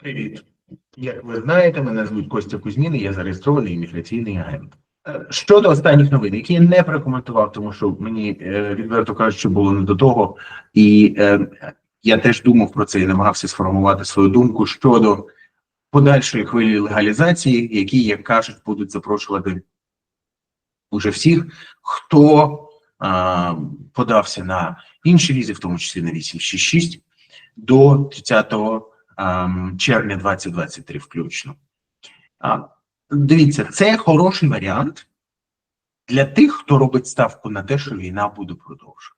Привіт. Як ви знаєте, мене звуть Костя Кузьмін, і я зареєстрований імміграційний агент. Е, Щодо останніх новин, які я не прокоментував, тому що мені е, відверто кажуть, що було не до того, і е, я теж думав про це і намагався сформувати свою думку щодо подальшої хвилі легалізації, які, як кажуть, будуть запрошувати уже всіх, хто а, подався на інші візи, в тому числі на 866, до 30 ем, червня 2023 включно. Дивіться, це хороший варіант для тих, хто робить ставку на те, що війна буде продовжена.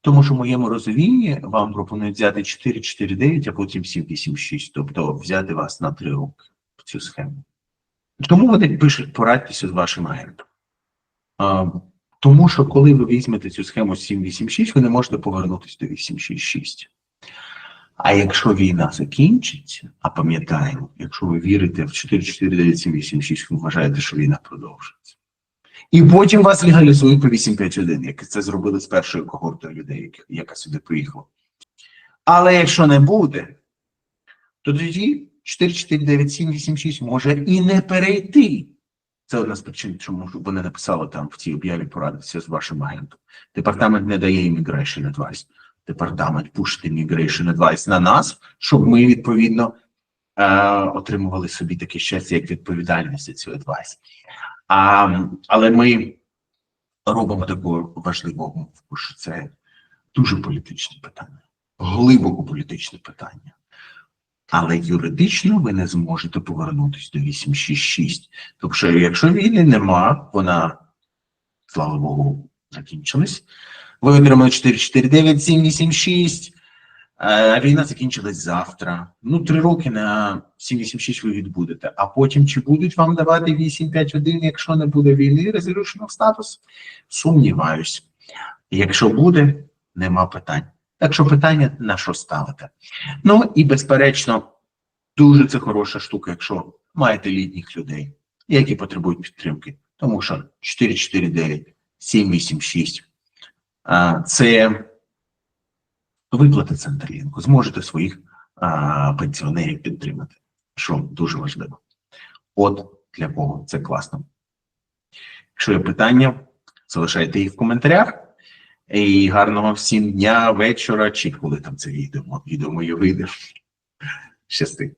Тому що в моєму розумінні вам пропонують взяти 449, а потім 786, тобто взяти вас на 3 роки в цю схему. Тому вони пишуть порадьтеся з вашим агентом. Тому що коли ви візьмете цю схему 786, ви не можете повернутися до 866. А якщо війна закінчиться, а пам'ятаємо, якщо ви вірите в 449-786, ви вважаєте, що війна продовжиться. І потім вас легалізують по 851, як це зробили з першою когортою людей, яка сюди приїхала. Але якщо не буде, то тоді 449-786 може і не перейти. Це одна з причин, чому вони написали там в цій об'яві порадитися з вашим агентом. Департамент не дає Immigration Advice. Департамент пушить Immigration Advice на нас, щоб ми відповідно е, отримували собі таке щастя, як відповідальність за цю advice. А, але ми робимо таку важливу умовку, що це дуже політичне питання, глибоко політичне питання. Але юридично ви не зможете повернутися до 866. Тому що якщо війни нема, вона, слава Богу, закінчилась. Ви отримали 449, 786, а війна закінчилась завтра. Ну, три роки на 786 ви відбудете. А потім чи будуть вам давати 851, якщо не буде війни, резервation статус? Сумніваюсь. Якщо буде, нема питань. Так що питання на що ставити? Ну і безперечно, дуже це хороша штука, якщо маєте літніх людей, які потребують підтримки. Тому що 449, 786 а, це виплати Централінку. Зможете своїх пенсіонерів підтримати, що дуже важливо. От для кого це класно. Якщо є питання, залишайте їх в коментарях. І гарного всім дня, вечора, чи коли там це відео, відео моє вийде. Щасти.